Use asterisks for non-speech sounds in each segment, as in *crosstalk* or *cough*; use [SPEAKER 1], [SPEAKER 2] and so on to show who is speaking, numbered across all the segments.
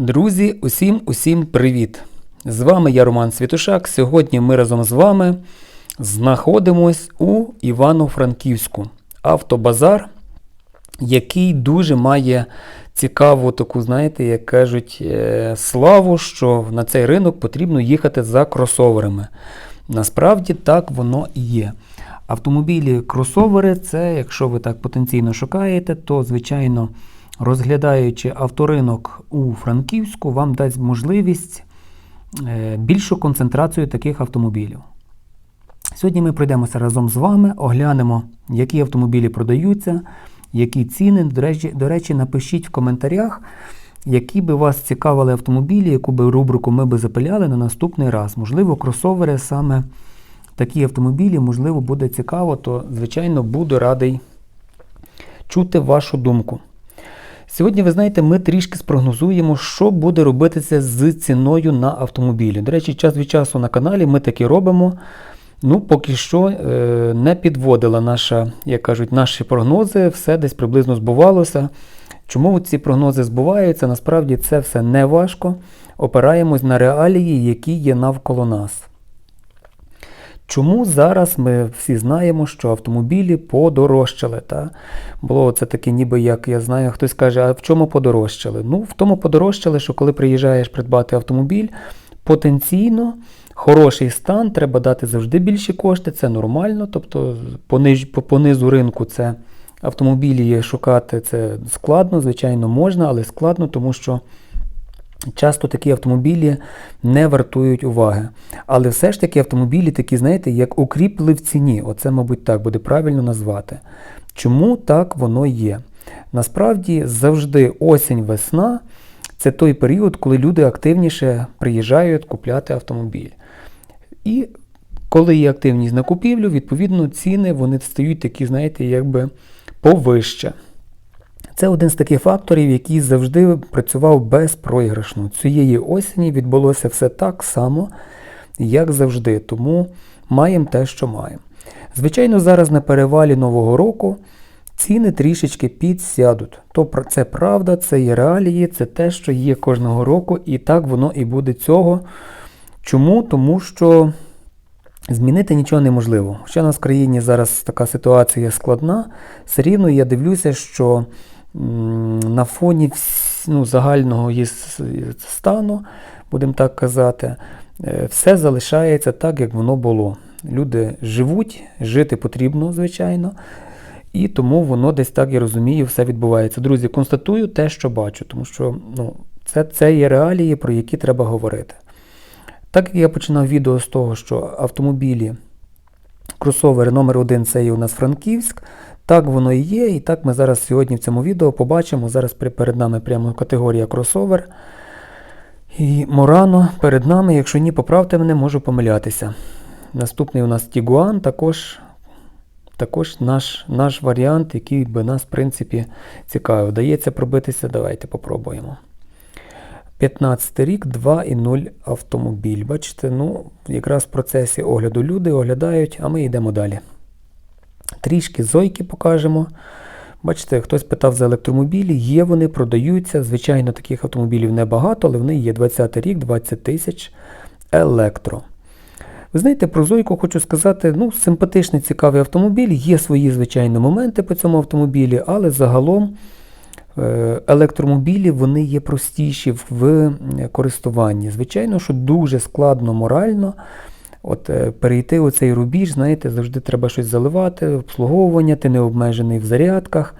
[SPEAKER 1] Друзі, усім усім привіт! З вами я Роман Світушак. Сьогодні ми разом з вами знаходимось у Івано-Франківську. Автобазар, який дуже має цікаву таку, знаєте, як кажуть, е, славу, що на цей ринок потрібно їхати за кросоверами. Насправді так воно і є. Автомобілі кросовери це, якщо ви так потенційно шукаєте, то звичайно, розглядаючи авторинок у Франківську, вам дасть можливість е, більшу концентрацію таких автомобілів. Сьогодні ми пройдемося разом з вами, оглянемо, які автомобілі продаються, які ціни. До речі, до речі, напишіть в коментарях, які би вас цікавили автомобілі, яку би рубрику ми би запиляли на наступний раз. Можливо, кросовери саме такі автомобілі, можливо, буде цікаво, то, звичайно, буду радий чути вашу думку. Сьогодні, ви знаєте, ми трішки спрогнозуємо, що буде робитися з ціною на автомобілі. До речі, час від часу на каналі ми таки робимо. Ну, поки що е, не підводила наша, як кажуть, наші прогнози, все десь приблизно збувалося. Чому ці прогнози збуваються? Насправді це все не важко. Опираємось на реалії, які є навколо нас. Чому зараз ми всі знаємо, що автомобілі подорожчали? Та? Було це таке, ніби як я знаю, хтось каже, а в чому подорожчали? Ну, в тому подорожчали, що коли приїжджаєш придбати автомобіль, потенційно хороший стан, треба дати завжди більші кошти, це нормально. Тобто по, ниж, ринку це автомобілі шукати це складно, звичайно, можна, але складно, тому що. Часто такі автомобілі не вартують уваги. Але все ж таки автомобілі такі, знаєте, як укріпли в ціні. Оце, мабуть, так буде правильно назвати. Чому так воно є? Насправді завжди осінь-весна це той період, коли люди активніше приїжджають купляти автомобіль. І коли є активність на купівлю, відповідно ціни вони стають такі, знаєте, якби повище. Це один з таких факторів, який завжди працював безпроіграшно. Цієї осені відбулося все так само, як завжди. Тому маємо те, що маємо. Звичайно, зараз на перевалі Нового року ціни трішечки підсядуть. То це правда, це є реалії, це те, що є кожного року, і так воно і буде цього. Чому? Тому що змінити нічого неможливо. Хоча у нас в країні зараз така ситуація складна, все рівно я дивлюся, що на фоні ну, загального стану, будемо так казати, все залишається так, як воно було. Люди живуть, жити потрібно, звичайно. І тому воно десь так, я розумію, все відбувається. Друзі, констатую те, що бачу, тому що ну, це, це є реалії, про які треба говорити. Так як я починав відео з того, що автомобілі кросовери номер 1 це є у нас Франківськ, так воно і є, і так ми зараз сьогодні в цьому відео побачимо. Зараз перед нами прямо категорія кросовер. І Морано перед нами, якщо ні, поправте мене, можу помилятися. Наступний у нас Тігуан, також також наш наш варіант, який би нас, в принципі, цікавив. Вдається пробитися, давайте попробуємо. 15 рік, 2,0 автомобіль. Бачите, ну, якраз в процесі огляду люди оглядають, а ми йдемо далі. Трішки зойки покажемо. Бачите, хтось питав за електромобілі, є вони, продаються. Звичайно, таких автомобілів небагато, але вони є 20 рік, 20 тисяч електро. Ви знаєте, про Зойку хочу сказати, ну, симпатичний, цікавий автомобіль, є свої, звичайно, моменти по цьому автомобілі, але загалом е, електромобілі вони є простіші в користуванні. Звичайно, що дуже складно морально. От е, Перейти у цей рубіж, знаєте, завжди треба щось заливати, обслуговування, ти не обмежений в зарядках.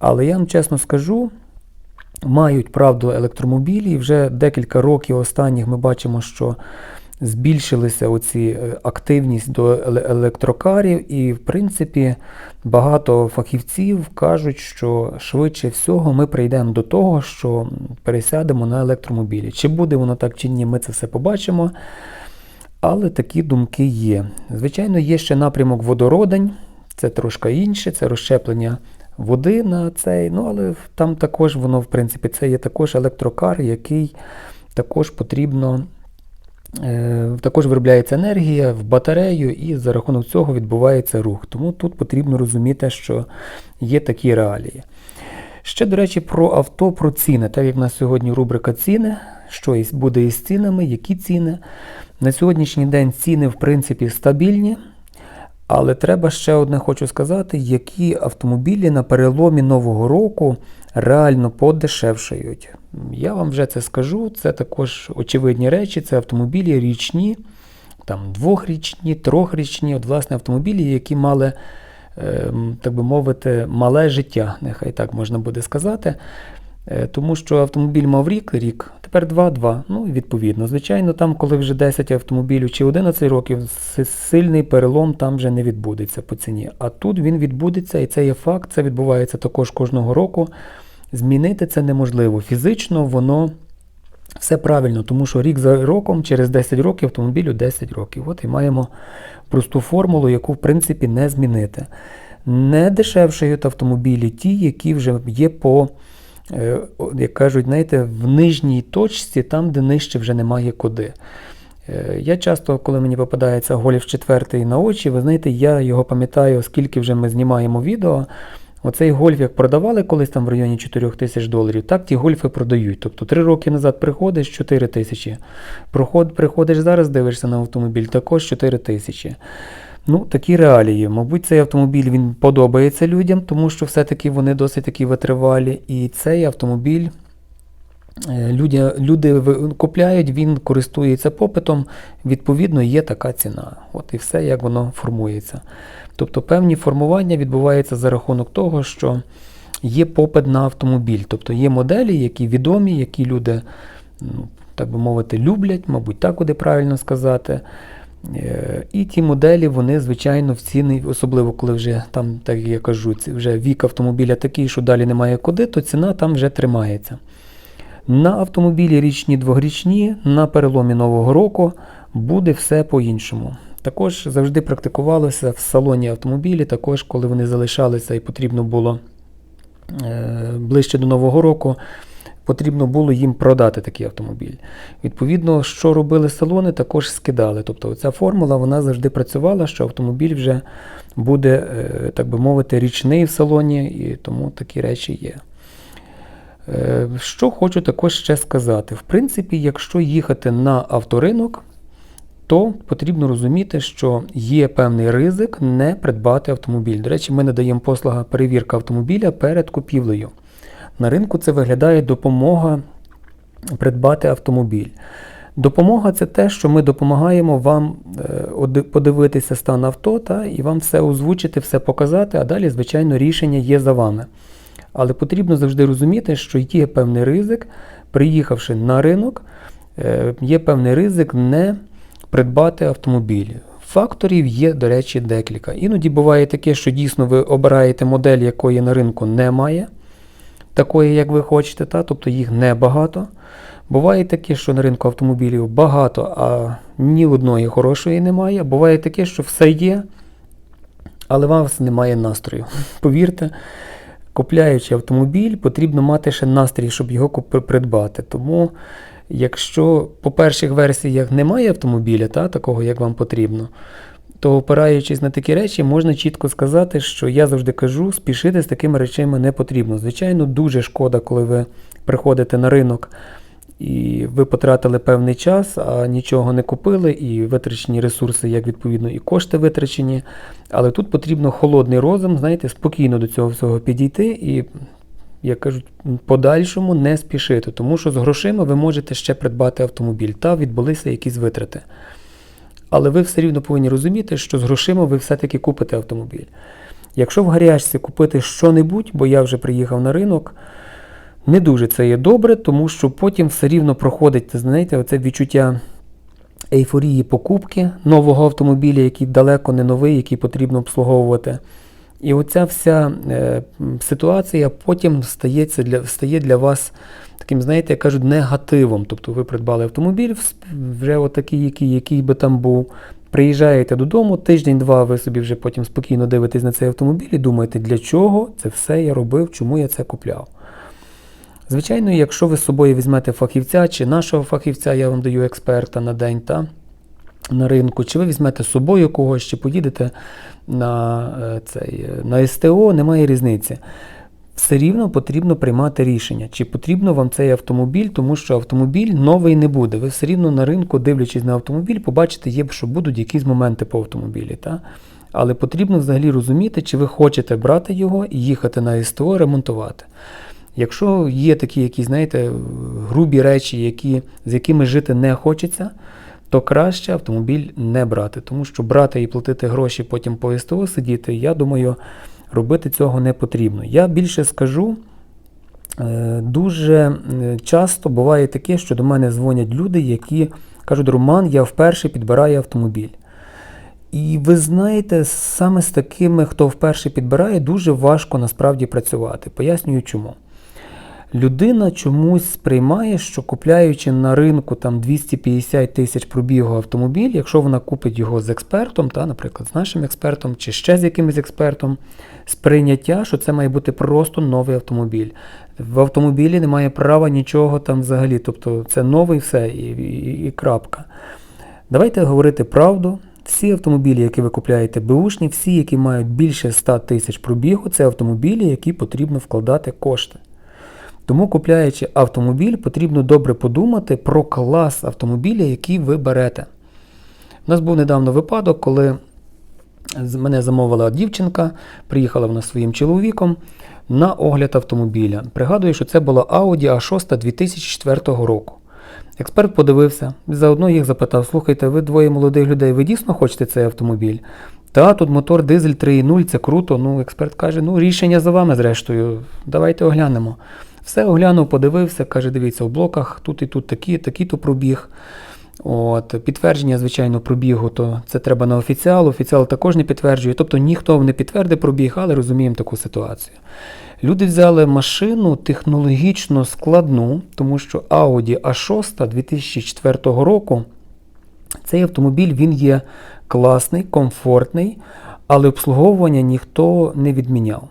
[SPEAKER 1] Але я вам чесно скажу, мають правду електромобілі, вже декілька років останніх ми бачимо, що збільшилися оці е, активність до електрокарів, і, в принципі, багато фахівців кажуть, що швидше всього ми прийдемо до того, що пересядемо на електромобілі. Чи буде воно так, чи ні, ми це все побачимо. Але такі думки є. Звичайно, є ще напрямок водородень, це трошки інше, це розщеплення води на цей. Ну, але там також воно, в принципі, це є також електрокар, який також потрібно. Е, також виробляється енергія в батарею, і за рахунок цього відбувається рух. Тому тут потрібно розуміти, що є такі реалії. Ще, до речі, про авто, про ціни. Так як в нас сьогодні рубрика ціни, що буде із цінами, які ціни. На сьогоднішній день ціни, в принципі, стабільні. Але треба ще одне хочу сказати, які автомобілі на переломі Нового року реально подешевшають. Я вам вже це скажу, це також очевидні речі, це автомобілі річні, там двохрічні, трьохрічні, от власне автомобілі, які мали, ем, так би мовити, мале життя, нехай так можна буде сказати. Е, Тому що автомобіль мав рік, рік, тепер 2-2. Ну, відповідно. Звичайно, там, коли вже 10 автомобілів чи 11 років, сильний перелом там вже не відбудеться по ціні. А тут він відбудеться, і це є факт, це відбувається також кожного року. Змінити це неможливо. Фізично воно все правильно, тому що рік за роком, через 10 років автомобілю 10 років. От і маємо просту формулу, яку в принципі не змінити. Не дешевшають автомобілі ті, які вже є по, як кажуть, знаєте, в нижній точці, там, де нижче вже немає куди. Е, Я часто, коли мені попадається Голів 4 на очі, ви знаєте, я його пам'ятаю, оскільки вже ми знімаємо відео. Оцей гольф, як продавали колись там в районі 4 тисяч доларів, так ті гольфи продають. Тобто 3 роки назад приходиш 4 тисячі. Приходиш зараз, дивишся на автомобіль, також 4 тисячі. Ну, такі реалії. Мабуть, цей автомобіль він подобається людям, тому що все-таки вони досить такі витривалі. І цей автомобіль Е, Люди, люди купляють, він користується попитом, відповідно, є така ціна. От і все, як воно формується. Тобто певні формування відбуваються за рахунок того, що є попит на автомобіль. Тобто є моделі, які відомі, які люди, ну, так би мовити, люблять, мабуть, так буде правильно сказати. Е, І ті моделі, вони, звичайно, в ціни, особливо коли вже там, так я кажу, вже вік автомобіля такий, що далі немає куди, то ціна там вже тримається. На автомобілі річні двогрічні на переломі Нового року буде все по-іншому. Також завжди практикувалося в салоні автомобілі, також коли вони залишалися і потрібно було е, ближче до Нового року, потрібно було їм продати такий автомобіль. Відповідно, що робили салони, також скидали. Тобто ця формула вона завжди працювала, що автомобіль вже буде, е, так би мовити, річний в салоні, і тому такі речі є. Е, Що хочу також ще сказати. В принципі, якщо їхати на авторинок, то потрібно розуміти, що є певний ризик не придбати автомобіль. До речі, ми надаємо послуга перевірка автомобіля перед купівлею. На ринку це виглядає допомога придбати автомобіль. Допомога це те, що ми допомагаємо вам е, подивитися стан авто та, і вам все озвучити, все показати, а далі, звичайно, рішення є за вами. Але потрібно завжди розуміти, що є певний ризик, приїхавши на ринок, е, є певний ризик не придбати автомобіль. Факторів є, до речі, декілька. Іноді буває таке, що дійсно ви обираєте модель, якої на ринку немає, такої, як ви хочете, та? тобто їх небагато. Буває таке, що на ринку автомобілів багато, а ні одної хорошої немає. Буває таке, що все є, але вас немає настрою. *laughs* Повірте, купляючи автомобіль, потрібно мати ще настрій, щоб його придбати. Тому, якщо по перших версіях немає автомобіля, та, такого, як вам потрібно, то опираючись на такі речі, можна чітко сказати, що я завжди кажу, спішити з такими речами не потрібно. Звичайно, дуже шкода, коли ви приходите на ринок і ви потратили певний час, а нічого не купили, і витрачені ресурси, як відповідно, і кошти витрачені. Але тут потрібно холодний розум, знаєте, спокійно до цього всього підійти і, як кажуть, подальшому не спішити, тому що з грошима ви можете ще придбати автомобіль та відбулися якісь витрати. Але ви все рівно повинні розуміти, що з грошима ви все-таки купите автомобіль. Якщо в гарячці купити що-небудь, бо я вже приїхав на ринок, не дуже це є добре, тому що потім все рівно проходить, знаєте, оце відчуття ейфорії покупки нового автомобіля, який далеко не новий, який потрібно обслуговувати. І оця вся е, ситуація потім стається для, стає для вас таким, знаєте, як кажуть, негативом. Тобто ви придбали автомобіль вже отакий, який, який би там був. Приїжджаєте додому, тиждень-два ви собі вже потім спокійно дивитесь на цей автомобіль і думаєте, для чого це все я робив, чому я це купляв. Звичайно, якщо ви з собою візьмете фахівця чи нашого фахівця, я вам даю експерта на день та на ринку, чи ви візьмете з собою когось, чи поїдете на, е, цей, е, на СТО, немає різниці. все рівно потрібно приймати рішення, чи потрібно вам цей автомобіль, тому що автомобіль новий не буде. Ви все рівно на ринку, дивлячись на автомобіль, побачите, є, що будуть якісь моменти по автомобілі. Та? Але потрібно взагалі розуміти, чи ви хочете брати його і їхати на СТО ремонтувати. Якщо є такі якісь, знаєте, грубі речі, які, з якими жити не хочеться, то краще автомобіль не брати. Тому що брати і платити гроші потім по СТО сидіти, я думаю, робити цього не потрібно. Я більше скажу, е, дуже е, часто буває таке, що до мене дзвонять люди, які кажуть, Роман, я вперше підбираю автомобіль. І ви знаєте, саме з такими, хто вперше підбирає, дуже важко насправді працювати. Пояснюю чому. Людина чомусь сприймає, що купляючи на ринку там 250 тисяч пробігу автомобіль, якщо вона купить його з експертом, та, наприклад, з нашим експертом чи ще з якимось експертом, сприйняття, що це має бути просто новий автомобіль. В автомобілі немає права нічого там взагалі. Тобто це новий все і, і, і крапка. Давайте говорити правду. Всі автомобілі, які ви купляєте беушні, всі, які мають більше 100 тисяч пробігу, це автомобілі, які потрібно вкладати кошти. Тому, купляючи автомобіль, потрібно добре подумати про клас автомобіля, який ви берете. У нас був недавно випадок, коли мене замовила дівчинка, приїхала вона своїм чоловіком на огляд автомобіля. Пригадую, що це була Audi A6 2004 року. Експерт подивився, заодно їх запитав: слухайте, ви двоє молодих людей, ви дійсно хочете цей автомобіль? Та, тут мотор дизель 3.0, це круто. Ну, експерт каже, ну рішення за вами зрештою. Давайте оглянемо. Все оглянув, подивився, каже, дивіться, у блоках тут і тут такі, такий то пробіг. От, підтвердження, звичайно, пробігу, то це треба на офіціал. Офіціал також не підтверджує. Тобто ніхто не підтвердить пробіг, але розуміємо таку ситуацію. Люди взяли машину технологічно складну, тому що Audi A6 2004 року цей автомобіль він є класний, комфортний, але обслуговування ніхто не відміняв.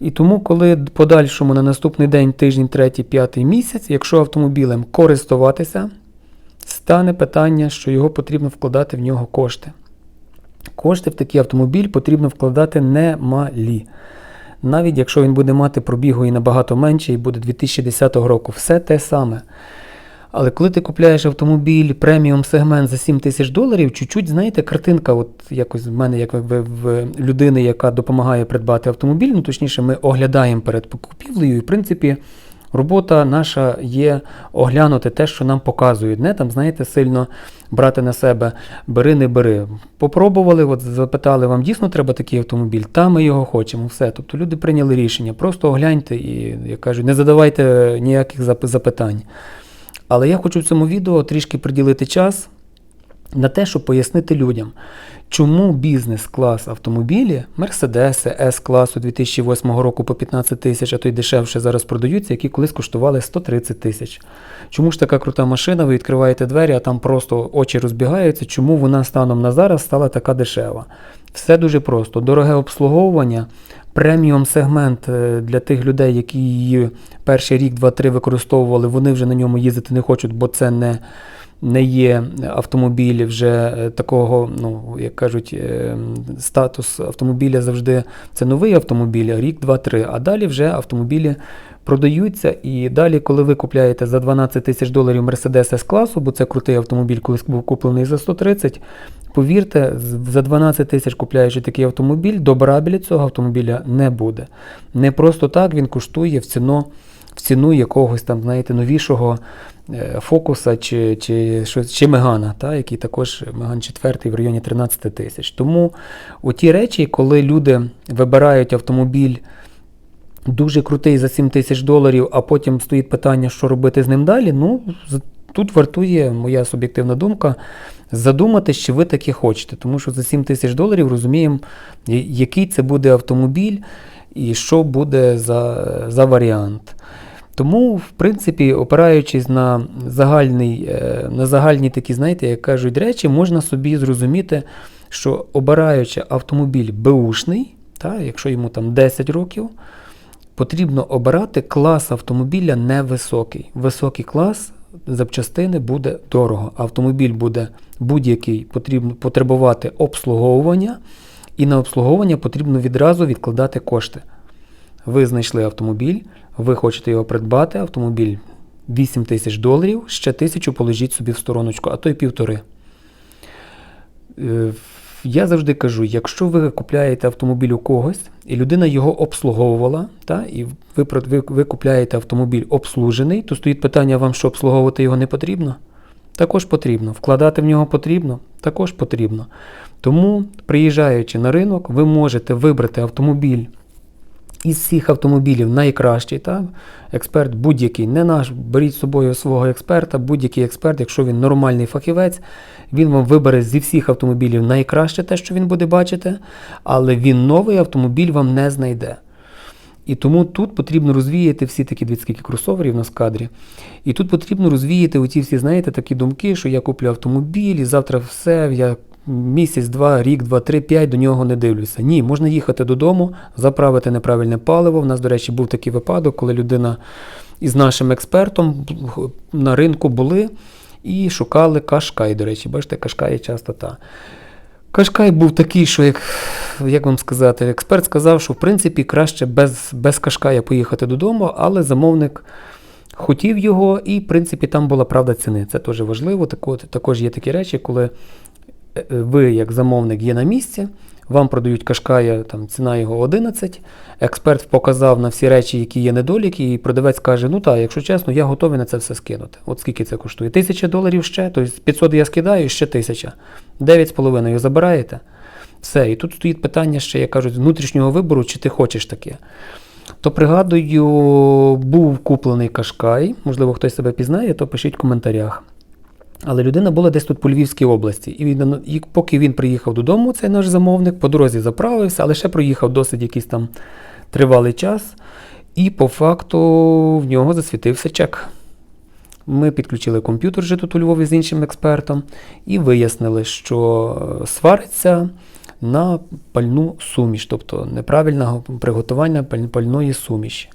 [SPEAKER 1] І тому, коли подальшому на наступний день, тиждень, третій, п'ятий місяць, якщо автомобілем користуватися, стане питання, що його потрібно вкладати в нього кошти. Кошти в такий автомобіль потрібно вкладати немалі. Навіть якщо він буде мати пробігу і набагато менше, і буде 2010 року, все те саме. Але коли ти купляєш автомобіль преміум сегмент за 7 тисяч доларів, чуть-чуть, знаєте, картинка, от якось в мене, як в, в людини, яка допомагає придбати автомобіль, ну точніше, ми оглядаємо перед купівлею, і в принципі. Робота наша є оглянути те, що нам показують. Не там, знаєте, сильно брати на себе бери, не бери. Попробували, от запитали, вам дійсно треба такий автомобіль, та ми його хочемо, все. Тобто люди прийняли рішення. Просто огляньте і, як кажуть, не задавайте ніяких запитань. Але я хочу в цьому відео трішки приділити час на те, щоб пояснити людям, чому бізнес-клас автомобілі, Мерседеси С-класу 2008 року по 15 тисяч, а то й дешевше зараз продаються, які колись коштували 130 тисяч. Чому ж така крута машина, ви відкриваєте двері, а там просто очі розбігаються, чому вона станом на зараз стала така дешева? Все дуже просто. Дороге обслуговування, преміум сегмент е, для тих людей, які її перший рік, два-три використовували, вони вже на ньому їздити не хочуть, бо це не, не є автомобіль вже е, такого, ну, як кажуть, е, статус автомобіля завжди це новий автомобіль, рік, два-три. А далі вже автомобілі продаються. І далі, коли ви купляєте за 12 тисяч доларів Mercedes S-класу, бо це крутий автомобіль, колись був куплений за 130, повірте, за 12 тисяч купляючи такий автомобіль, добра біля цього автомобіля не буде. Не просто так він коштує в ціну, в ціну якогось там, знаєте, новішого е, фокуса чи, чи, чи Мегана, та, який також Меган 4 в районі 13 тисяч. Тому у ті речі, коли люди вибирають автомобіль дуже крутий за 7 тисяч доларів, а потім стоїть питання, що робити з ним далі, ну, тут вартує моя суб'єктивна думка задуматись, чи ви таке хочете. Тому що за 7 тисяч доларів розуміємо, який це буде автомобіль і що буде за, за варіант. Тому, в принципі, опираючись на, загальний, е, на загальні такі, знаєте, як кажуть, речі, можна собі зрозуміти, що обираючи автомобіль беушний, та, якщо йому там 10 років, потрібно обирати клас автомобіля невисокий. Високий клас запчастини буде дорого. Автомобіль буде будь-який потрібно потребувати обслуговування, і на обслуговування потрібно відразу відкладати кошти. ви знайшли автомобіль, ви хочете його придбати, автомобіль 8 тисяч доларів, ще тисячу положіть собі в стороночку, а то й півтори. Я завжди кажу, якщо ви купляєте автомобіль у когось, і людина його обслуговувала, та, і ви, ви, ви купляєте автомобіль обслужений, то стоїть питання вам, що обслуговувати його не потрібно? Також потрібно. Вкладати в нього потрібно? Також потрібно. Тому, приїжджаючи на ринок, ви можете вибрати автомобіль із всіх автомобілів найкращий. Та? Експерт будь-який, не наш, беріть з собою свого експерта, будь-який експерт, якщо він нормальний фахівець, він вам вибере зі всіх автомобілів найкраще те, що він буде бачити, але він новий автомобіль вам не знайде. І тому тут потрібно розвіяти всі такі дві скільки кросоверів у нас кадрі. І тут потрібно розвіяти оці всі, знаєте, такі думки, що я куплю автомобіль, і завтра все, я місяць, два, рік, два, три, п'ять до нього не дивлюся. Ні, можна їхати додому, заправити неправильне паливо. У нас, до речі, був такий випадок, коли людина із нашим експертом на ринку були і шукали кашкай. До речі, бачите, кашкай часто та. Кашкай був такий, що як, як вам сказати, експерт сказав, що в принципі краще без, без кашкая поїхати додому, але замовник хотів його, і в принципі там була правда ціни. Це теж важливо. Так от, також є такі речі, коли е, ви, як замовник, є на місці, вам продають кашкая, там ціна його 11. Експерт показав на всі речі, які є недоліки, і продавець каже: ну так, якщо чесно, я готовий на це все скинути. От скільки це коштує? Тисяча доларів ще, тобто 500 я скидаю, ще тисяча. 9,5 забираєте. Все. І тут стоїть питання ще, як кажуть, внутрішнього вибору, чи ти хочеш таке. То пригадую, був куплений кашкай, можливо, хтось себе пізнає, то пишіть в коментарях. Але людина була десь тут по Львівській області. І, він, і поки він приїхав додому, цей наш замовник, по дорозі заправився, але ще проїхав досить якийсь там тривалий час. І по факту в нього засвітився чек. Ми підключили комп'ютер вже тут у Львові з іншим експертом і вияснили, що е, свариться на пальну суміш, тобто неправильного приготування паль- пальної суміші.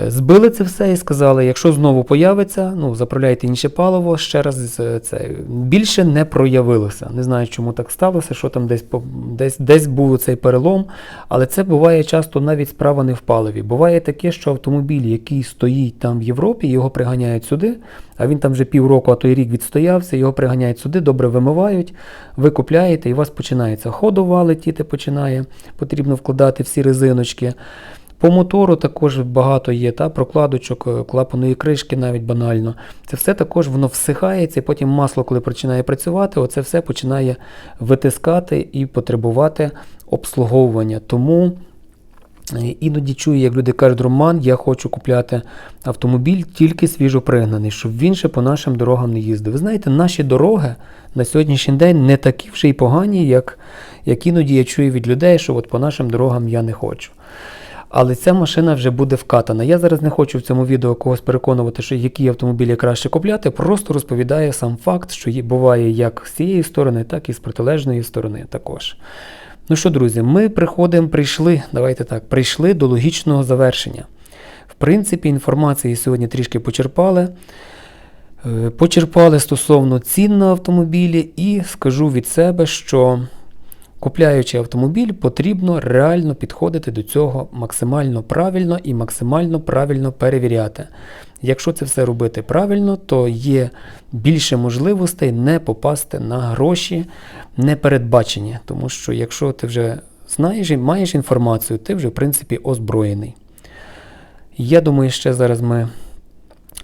[SPEAKER 1] Е, Збили це все і сказали, якщо знову появиться, ну заправляйте інше паливо, ще раз е, це більше не проявилося. Не знаю, чому так сталося, що там десь десь, десь був цей перелом, але це буває часто навіть справа не в паливі. Буває таке, що автомобіль, який стоїть там в Європі, його приганяють сюди, а він там вже півроку, а то й рік відстоявся, його приганяють сюди, добре вимивають, ви купляєте, і у вас починається ходова летіти починає, потрібно вкладати всі резиночки. По мотору також багато є, та, прокладочок, е, клапаної кришки навіть банально. Це все також воно всихається, і потім масло, коли починає працювати, оце все починає витискати і потребувати обслуговування. Тому е, іноді чую, як люди кажуть, Роман, я хочу купляти автомобіль тільки свіжопригнаний, щоб він ще по нашим дорогам не їздив. Ви знаєте, наші дороги на сьогоднішній день не такі вже й погані, як, як іноді я чую від людей, що от по нашим дорогам я не хочу. Але ця машина вже буде вкатана. Я зараз не хочу в цьому відео когось переконувати, що які автомобілі краще купляти, просто розповідаю сам факт, що буває як з цієї сторони, так і з протилежної сторони також. Ну що, друзі, ми приходимо, прийшли, давайте так, прийшли до логічного завершення. В принципі, інформації сьогодні трішки почерпали. Е, Почерпали стосовно цін на автомобілі, і скажу від себе, що Купляючи автомобіль, потрібно реально підходити до цього максимально правильно і максимально правильно перевіряти. Якщо це все робити правильно, то є більше можливостей не попасти на гроші непередбачені. Тому що якщо ти вже знаєш і маєш інформацію, ти вже в принципі озброєний. Я думаю, ще зараз ми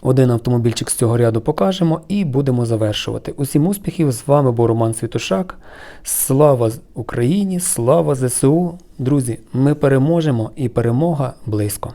[SPEAKER 1] один автомобільчик з цього ряду покажемо і будемо завершувати. Усім успіхів! З вами був Роман Світушак. Слава Україні! Слава ЗСУ! Друзі, ми переможемо і перемога близько.